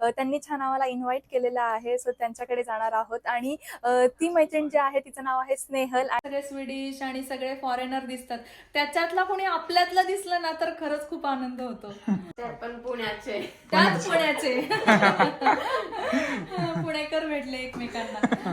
त्यांनी छान आम्हाला इन्व्हाइट केलेलं आहे. सो त्यांच्याकडे जाणार आहोत. आणि ती मैत्रीण जी आहे तिचं नाव आहे स्नेहल. सगळे स्वीडिश आणि सगळे फॉरेनर दिसतात. त्याच्यातला कोणी आपल्यातलं दिसलं ना तर खरंच खूप आनंद होतो. पण पुण्याचे. त्याच पुण्याचे. पुणेकर भेटले एकमेकांना.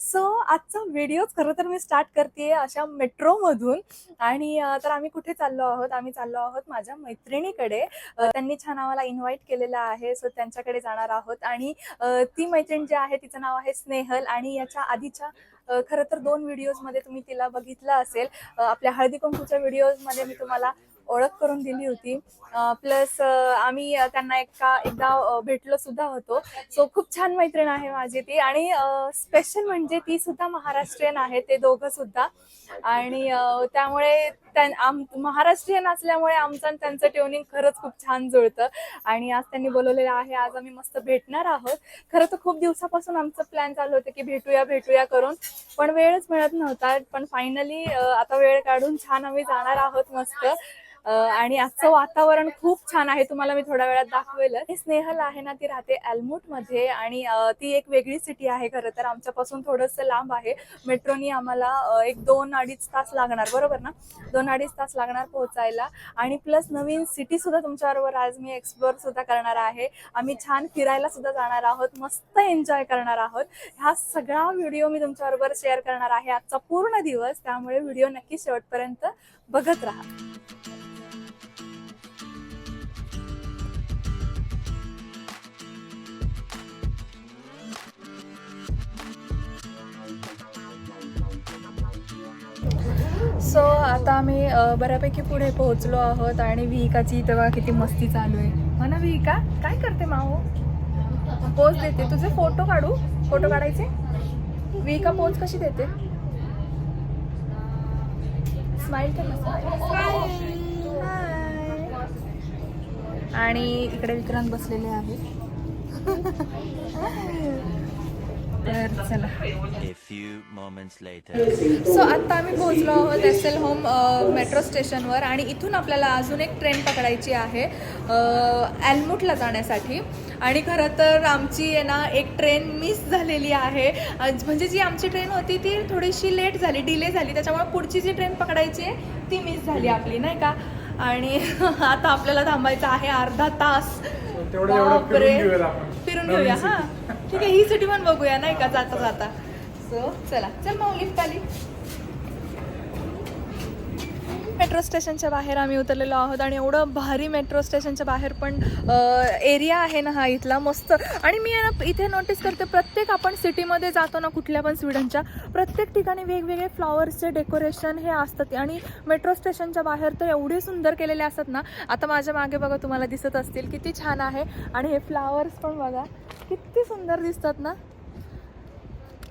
सो आजचा व्हिडिओच खरं तर मी स्टार्ट करते अशा मेट्रोमधून आणि तर आम्ही कुठे चाललो आहोत? आम्ही चाललो आहोत माझ्या मैत्रिणीकडे. त्यांनी छान आम्हाला इन्व्हाइट केलेलं आहे. सो त्यांच्याकडे जाणार आहोत. आणि ती मैत्रीण जी आहे तिचं नाव आहे स्नेहल. आणि याच्या आधीच्या खरं तर दोन व्हिडिओजमध्ये तुम्ही तिला बघितलं असेल. आपल्या हळदी कुंकूच्या व्हिडिओजमध्ये मी तुम्हाला ओळख करून दिली होती. प्लस आम्ही त्यांना एका एकदा भेटलो सुद्धा होतो. सो खूप छान मैत्रीण आहे माझी ती आणि स्पेशल म्हणजे ती सुद्धा महाराष्ट्रीयन आहे ते दोघं सुद्धा. आणि त्यामुळे आम महाराष्ट्रीयन असल्यामुळे आमचं आणि त्यांचं ट्युनिंग खरंच खूप छान जुळतं. आणि आज त्यांनी बोलवलेलं आहे आज आम्ही मस्त भेटणार आहोत. खरं तर खूप दिवसापासून आमचं प्लॅन चालू होतं की भेटूया भेटूया करून. पण वेळच मिळत नव्हता. पण फायनली आता वेळ काढून छान आम्ही जाणार आहोत मस्त. आणि आजचं वातावरण खूप छान आहे. तुम्हाला मी थोड्या वेळात दाखवेल स्नेहल आहे ना ती राहते अल्मूटमध्ये आणि ती एक वेगळी सिटी आहे खरं तर. आमच्यापासून थोडंसं लांब आहे. मेट्रोनी आम्हाला एक दोन अडीच तास लागणार बरोबर ना? दोन अडीच तास लागणार पोहोचायला. आणि प्लस नवीन सिटी सुद्धा तुमच्याबरोबर आज मी एक्सप्लोअर सुद्धा करणार आहे. आम्ही छान फिरायला सुद्धा जाणार आहोत. मस्त एन्जॉय करणार आहोत. हा सगळा व्हिडिओ मी तुमच्याबरोबर शेअर करणार आहे. आजचा पूर्ण दिवस. त्यामुळे व्हिडिओ नक्की शेवटपर्यंत बघत राहा. सो आता आम्ही बऱ्यापैकी पुढे पोहोचलो आहोत आणि विहिकाची तेव्हा किती मस्ती चालू आहे. हो ना विहिका? काय करते माऊ पोज देते. तुझे फोटो काढू? फोटो काढायचे? विहिका पोज कशी देते? स्माइल आणि इकडे विक्रांत बसलेले आहेत. तर चला. A few moments later. So आत्ता आम्ही पोहोचलो आहोत एस एल होम मेट्रो स्टेशनवर आणि इथून आपल्याला अजून एक ट्रेन पकडायची आहे ॲल्मुटला जाण्यासाठी. आणि खरं तर आमची आहे ना एक ट्रेन मिस झालेली आहे. म्हणजे जी आमची ट्रेन होती ती थोडीशी लेट झाली डिले झाली. त्याच्यामुळे पुढची जी ट्रेन पकडायची आहे ती मिस झाली आपली नाही का? आणि आता आपल्याला थांबायचं आहे अर्धा तास. तेवढं एवढं बापरे. फिरून घेऊया. हा. ठीक आहे ही सिटी पण बघूया नाही का? जाता जाता सो चला. चल मग लिफ्ट आली मेट्रो स्टेशनच्या बाहेर आम्ही उतरलेलो आहोत आणि एवढं भारी मेट्रो स्टेशनच्या बाहेर पण एरिया आहे ना हा इथला मस्त. आणि मी ना इथे नोटीस करते प्रत्येक आपण सिटीमध्ये जातो ना कुठल्या पण स्वीडनच्या प्रत्येक ठिकाणी वेगवेगळे फ्लॉवर्सचे डेकोरेशन हे असतात. आणि मेट्रो स्टेशनच्या बाहेर तर एवढे सुंदर केलेले असतात ना आता माझ्या मागे बघा तुम्हाला दिसत असतील किती छान आहे. आणि हे फ्लॉवर्स पण बघा किती सुंदर दिसतात ना.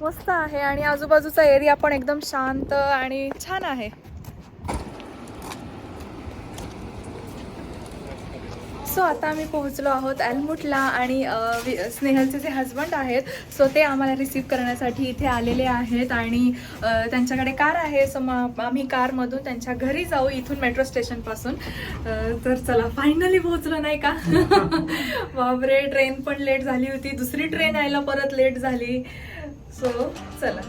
मस्त आहे. आणि आजूबाजूचा एरिया पण एकदम शांत आणि छान आहे. सो आता आम्ही पोहोचलो आहोत ॲलमुटला आणि स्नेहलचे जे हजबंड आहेत सो ते आम्हाला रिसीव करण्यासाठी इथे आलेले आहेत आणि त्यांच्याकडे कार आहे. सो मग आम्ही कारमधून त्यांच्या घरी जाऊ इथून मेट्रो स्टेशनपासून तर चला फायनली पोहोचलो नाही का? बापरे ट्रेन पण लेट झाली होती. दुसरी ट्रेन यायला परत लेट झाली. सो चला.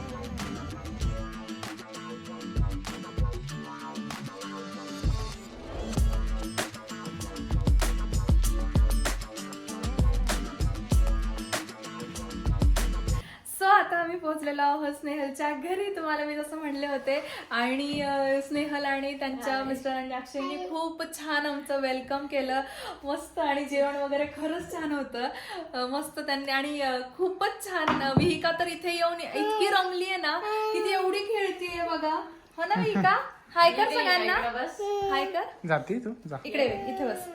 आम्ही पोहोचलेलो आहोत स्नेहलच्या घरी. तुम्हाला मी जसं म्हणले होते. आणि स्नेहल आणि त्यांच्या मिस्टरांनी अक्षयनी खूप छान आमचं वेलकम केलं. मस्त आणि जेवण वगैरे खरंच छान होतं. मस्त त्यांनी आणि खूपच छान. विहिका तर इथे येऊन इतकी रमली आहे ना की ती एवढी खेळतीये बघा. हो ना विहिका? हाय कर सगळ्यांना. बस. हाय कर. जाते तू जा. इकडे ये, इथे बस.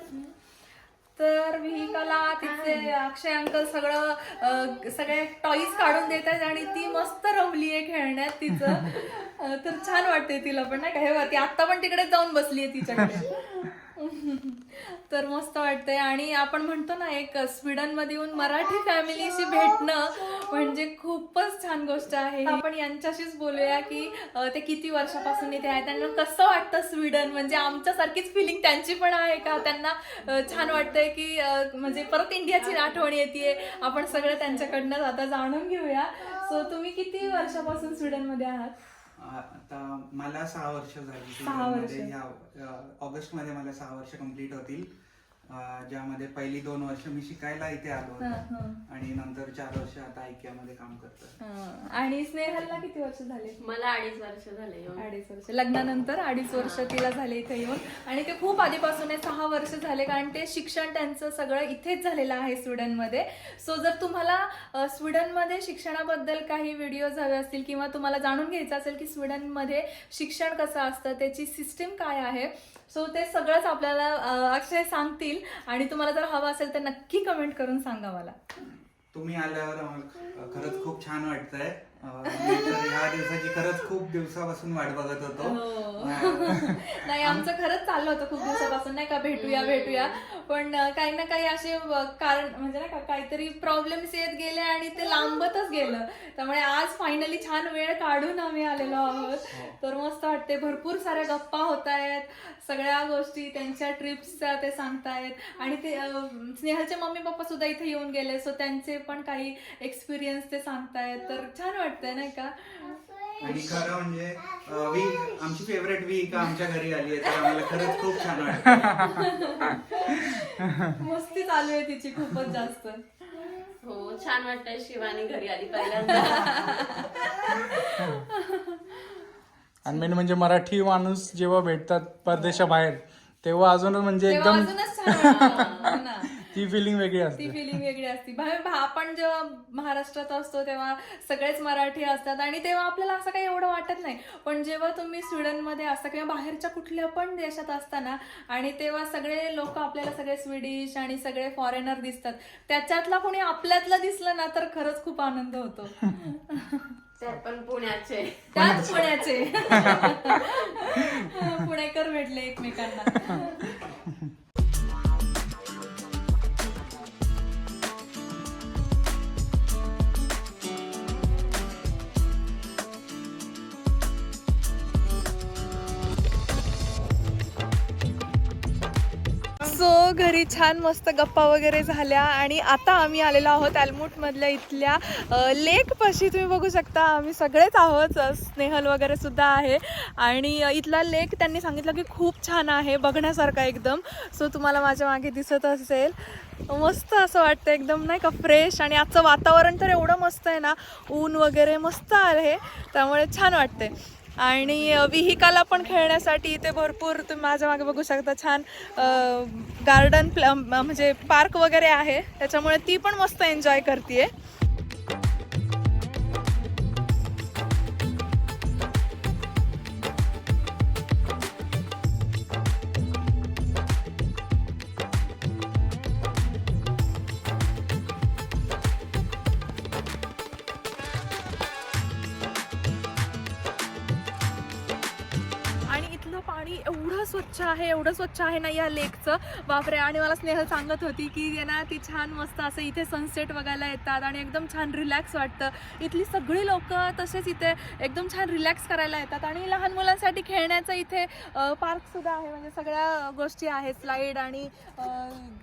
तर मी कला तिचे अक्षय अंकल सगळं सगळे टॉईज काढून देत आहेत आणि ती मस्त रमली आहे खेळण्यात तिचं. तर छान वाटते तिला पण नाही का? हे वरती ती आत्ता पण तिकडे जाऊन बसली आहे तिच्याकडे. तर मस्त वाटतंय. आणि आपण म्हणतो ना एक स्वीडनमध्ये येऊन मराठी फॅमिलीशी भेटणं म्हणजे खूपच छान गोष्ट आहे. आपण यांच्याशीच बोलूया की ते किती वर्षापासून इथे आहेत त्यांना कसं वाटतं स्वीडन? म्हणजे आमच्यासारखीच फिलिंग त्यांची पण आहे का? त्यांना छान वाटतंय की म्हणजे परत इंडियाची आठवण येते आपण सगळं त्यांच्याकडनं आता जाणून घेऊया. सो तुम्ही किती वर्षापासून स्वीडनमध्ये आहात? आता मला सहा वर्ष झाली सहा वर्ष. मध्ये ह्या ऑगस्टमध्ये मला सहा वर्ष कंप्लीट होतील ज्यामध्ये पहिली दोन वर्ष मी शिकायला इथे आलो हा, होतो. हा. आणि नंतर चार वर्ष आता IKEA मध्ये काम करतो हं. आणि स्नेहलला किती वर्ष झाले? मला अडीच वर्ष झाले. अडीच वर्ष. लग्नानंतर अडीच वर्ष तिला झाले इथे येऊन. आणि ते खूप आधीपासून आहे सहा वर्ष झाले कारण ते शिक्षण त्यांचं सगळं इथेच झालेलं आहे स्वीडनमध्ये. सो जर तुम्हाला स्वीडनमध्ये शिक्षणाबद्दल काही व्हिडिओज हवे असतील किंवा तुम्हाला जाणून घ्यायचं असेल की स्वीडनमध्ये शिक्षण कसं असतं त्याची सिस्टीम काय आहे सो ते सगळंच आपल्याला अक्षय सांगतील आणि तुम्हाला जर हवं असेल तर नक्की कमेंट करून सांगा मला. तुम्ही आल्यावर खरंच खूप छान वाटतंय. मी तर ह्या दिवसाची खरंच खूप दिवसापासून वाट बघत होतो. हो. नाही आमचं खरंच चाललं होतं खूप दिवसापासून. नाही का भेटूया भेटूया. पण काही ना काही असे कारण म्हणजे नाही का काहीतरी प्रॉब्लेम्स येत गेले आणि ते लांबतच गेलं. त्यामुळे आज फायनली छान वेळ काढून आम्ही आलेलो आहोत. तर मस्त वाटते भरपूर साऱ्या गप्पा होत आहेत सगळ्या गोष्टी त्यांच्या ट्रिप्सच्या ते सांगतायत. आणि ते अं, स्नेहलचे मम्मी पप्पा सुद्धा इथे येऊन गेले सो त्यांचे पण काही एक्सपिरियन्स ते सांगतायत. तर छान वाटतंय नाही का आणि खरं म्हणजे अं, आमची फेवरेट वीक आमच्या घरी आली आहे तर आम्हाला खरंच खूप छान वाटतं मस्ती चालू आहे तिची खूपच जास्त हो छान वाटतंय शिवानी घरी आली पहिल्यांदा आणि मेन म्हणजे मराठी माणूस जेव्हा भेटतात परदेशाबाहेर तेव्हा अजूनच म्हणजे तेव्हा एकदम अजूनच छान वाटतं. हो ना. ती फिलिंग वेगळी ती असते. फिलिंग वेगळी असते. बाहेर भा- आपण जेव्हा महाराष्ट्रात असतो तेव्हा सगळेच मराठी असतात आणि तेव्हा आपल्याला असं काही एवढं वाटत नाही. पण जेव्हा तुम्ही स्वीडनमध्ये असता किंवा बाहेरच्या कुठल्या पण देशात असताना आणि तेव्हा सगळे लोक आपल्याला सगळे स्वीडिश आणि सगळे फॉरेनर दिसतात त्याच्यातला कोणी आपल्यातलं दिसलं ना तर खरंच खूप आनंद होतो. त्यात पण पुण्याचे. त्याच पुण्याचे. पुणेकर भेटले एकमेकांना. सो घरी छान मस्त गप्पा वगैरे झाल्या आणि आता आम्ही आलेलो आहोत अल्मुटमधल्या इथल्या लेकपाशी. तुम्ही बघू शकता आम्ही सगळेच आहोत. स्नेहल वगैरे सुद्धा आहे. आणि इथला लेक त्यांनी सांगितलं की खूप छान आहे बघण्यासारखा एकदम. सो तुम्हाला माझ्या मागे दिसत असेल. मस्त असं वाटतं एकदम नाही का फ्रेश आणि आजचं वातावरण तर एवढं मस्त आहे ना ऊन वगैरे मस्त आहे. त्यामुळे छान वाटते आणि विहिकाला पण खेळण्यासाठी इथे भरपूर तुम्ही माझ्या मागे बघू शकता छान गार्डन प्ल म्हणजे पार्क वगैरे आहे. त्याच्यामुळे ती पण मस्त एन्जॉय करते एवढं स्वच्छ आहे एवढं स्वच्छ आहे ना या लेकचं. बापरे आणि मला स्नेहल सांगत होती की ना ती छान मस्त असं इथे सनसेट बघायला येतात आणि एकदम छान रिलॅक्स वाटतं. इथली सगळी लोक तसेच इथे एकदम छान रिलॅक्स करायला येतात आणि लहान मुलांसाठी खेळण्याचं इथे पार्कसुद्धा आहे. म्हणजे सगळ्या गोष्टी आहेत स्लाईड आणि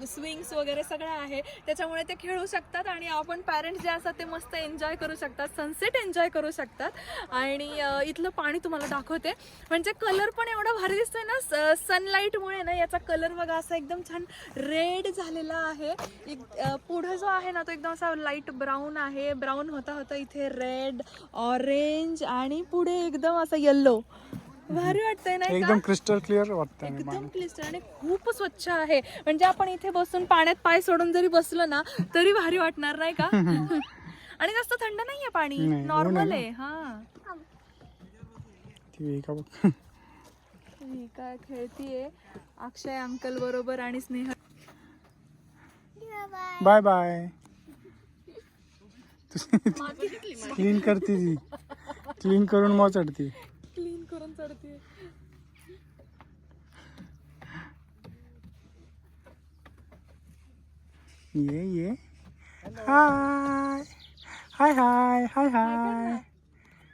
स्विंग्स वगैरे सगळं आहे. त्याच्यामुळे ते खेळू शकतात आणि आपण पॅरेंट्स जे असतात ते मस्त एन्जॉय करू शकतात सनसेट एन्जॉय करू शकतात. आणि इथलं पाणी तुम्हाला दाखवते. म्हणजे कलर पण एवढा भारी दिसतोय ना सनलाईटमुळे ना याचा कलर बघा असा एकदम छान रेड झालेला आहे. एक- पुढं जो आहे ना तो एकदम असा लाइट ब्राऊन आहे. ब्राऊन होता होता इथे रेड ऑरेंज आणि पुढे एकदम असं येल्लो भारी वाटतंय का? एकदम क्रिस्टल क्लिअर वाटतं एकदम पाणी. क्लिस्टर आणि खूप स्वच्छ आहे. म्हणजे आपण इथे बसून पाण्यात पाय सोडून जरी बसलो ना तरी भारी वाटणार नाही का? आणि जास्त थंड नाहीये पाणी. नॉर्मल आहे आहे हा. ती वेगळी बघ? ही काय खेळतीये? अक्षय अंकल बरोबर आणि स्नेह बाय बाय. क्लीन करते ती. क्लीन करून मग चढते क्लीन करून चढते ये ये. हाय हाय हाय हाय हाय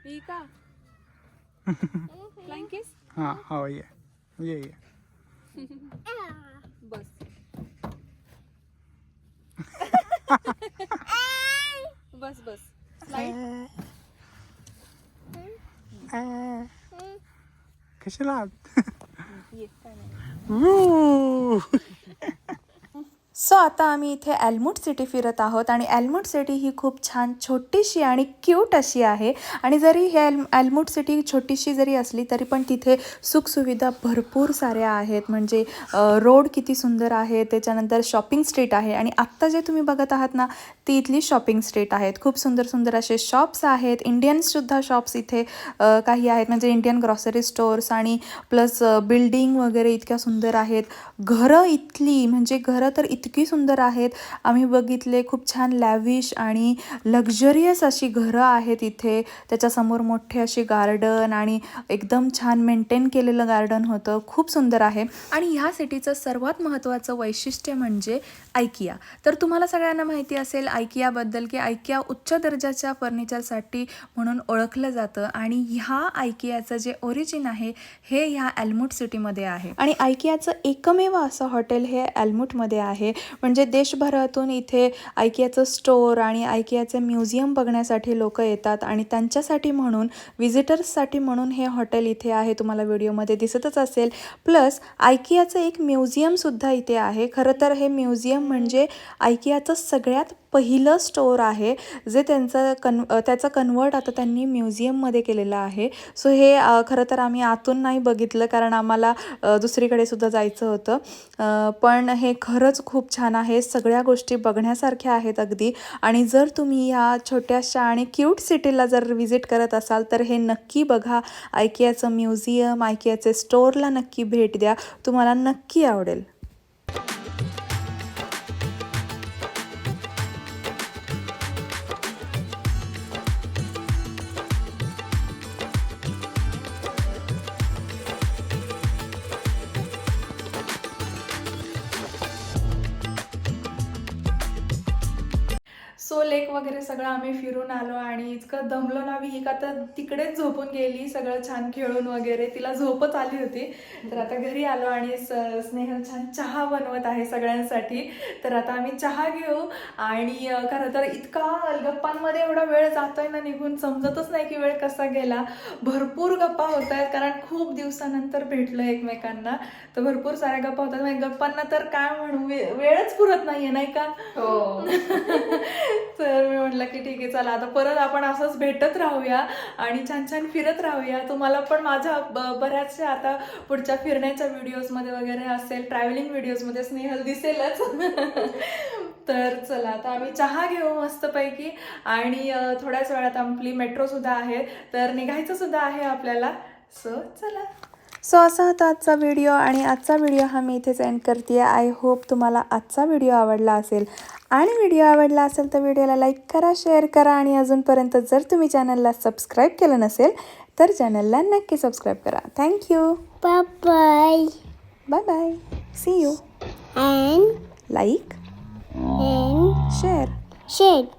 ही का फ्लाइंग किस हां हो ये. ये ये. बस. बस बस. कशाला आत? ये काय नाही Woo! सो आता आम्ही इथे ॲल्मुट सिटी फिरत आहोत आणि ॲल्मुट सिटी ही खूप छान छोटीशी आणि क्यूट अशी आहे. आणि जरी हे ॲल ॲल्मुट सिटी छोटीशी जरी असली तरी पण तिथे सुखसुविधा भरपूर साऱ्या आहेत. म्हणजे रोड किती सुंदर आहे त्याच्यानंतर शॉपिंग स्ट्रीट आहे. आणि आत्ता जे तुम्ही बघत आहात ना ती इथली शॉपिंग स्ट्रीट आहेत. खूप सुंदर सुंदर असे शॉप्स आहेत. इंडियन्ससुद्धा शॉप्स इथे काही आहेत. म्हणजे इंडियन ग्रॉसरी स्टोअर्स आणि प्लस बिल्डिंग वगैरे इतक्या सुंदर आहेत. घरं इथली म्हणजे घरं तर इतकी सुंदर आहेत. आम्ही बघितले खूप छान लॅविश आणि लक्झरियस अशी घरं आहेत इथे. त्याच्यासमोर मोठे अशी गार्डन आणि एकदम छान मेंटेन केलेलं गार्डन होतं. खूप सुंदर आहे. आणि ह्या सिटीचं सर्वात महत्त्वाचं वैशिष्ट्य म्हणजे आयकिया तर तुम्हाला सगळ्यांना माहिती असेल आयकियाबद्दल की आयकिया उच्च दर्जाच्या फर्निचरसाठी म्हणून ओळखलं जातं आणि ह्या आयकियाचं जे ओरिजिन आहे हे ह्या ॲल्मुट सिटीमध्ये आहे. आणि आयकियाचं एकमेव असं हॉटेल हे ॲल्मुटमध्ये आहे. म्हणजे देशभरातून इथे आयकियाचं स्टोअर आणि आयकियाचे म्युझियम बघण्यासाठी लोक येतात आणि त्यांच्यासाठी म्हणून विजिटर्ससाठी म्हणून हे हॉटेल इथे आहे तुम्हाला व्हिडिओमध्ये दिसतच असेल. प्लस आयकियाचं एक म्युझियमसुद्धा इथे आहे. खरं तर हे म्युझियम म्हणजे आयकियाचं सगळ्यात पहिलं स्टोअर आहे जे त्यांचं कन त्याचं कन्वर्ट आता त्यांनी म्युझियममध्ये केलेलं आहे. सो हे खरं तर आम्ही आतून नाही बघितलं कारण आम्हाला दुसरीकडे सुद्धा जायचं होतं. पण हे खरंच खूप छान आहे. सगळ्या गोष्टी बघण्यासारख्या आहेत अगदी. आणि जर तुम्ही ह्या छोट्याशा आणि क्यूट सिटीला जर व्हिजिट करत असाल तर हे नक्की बघा. आयकियाचं म्युझियम आयकियाचे स्टोअरला नक्की भेट द्या. तुम्हाला नक्की आवडेल. सो लेक वगैरे सगळं आम्ही फिरून आलो आणि इतकं दमलो ना विहिका तर तिकडेच झोपून गेली सगळं छान खेळून वगैरे. तिला झोपच आली होती. तर आता घरी आलो आणि स- स्नेहल छान चहा बनवत आहे सगळ्यांसाठी. तर आता आम्ही चहा घेऊ आणि खरं तर इतका गप्पांमध्ये एवढा वेळ जातोय ना निघून समजतच नाही की वेळ कसा गेला. भरपूर गप्पा होत आहेत कारण खूप दिवसानंतर भेटलो एकमेकांना. तर भरपूर साऱ्या गप्पा होतात. म्हणजे गप्पांना तर काय म्हणू? वे- वेळच पुरत नाहीये नाही का? हो. तर मी म्हटलं की ठीक आहे चला. आता परत आपण असंच भेटत राहूया आणि छान छान फिरत राहूया. तुम्हाला पण माझ्या बऱ्याचशा आता पुढच्या फिरण्याच्या व्हिडिओजमध्ये वगैरे असेल ट्रॅव्हलिंग व्हिडिओजमध्ये स्नेहल दिसेलच. तर चला आता आम्ही चहा घेऊ मस्तपैकी. आणि थोड्याच वेळात आपली मेट्रो सुद्धा आहे. तर निघायचं सुद्धा आहे आपल्याला. सो चला. सो असा होता आजचा व्हिडिओ आणि आजचा व्हिडिओ हा मी इथेच एंड करते आय होप तुम्हाला आजचा व्हिडिओ आवडला असेल. आणि व्हिडिओ आवडला असेल तर व्हिडिओला लाईक करा शेअर करा आणि अजूनपर्यंत जर तुम्ही चॅनलला सबस्क्राईब केलं नसेल तर चॅनलला नक्की सबस्क्राईब करा. Thank you bye. Bye bye see you And like and share shade.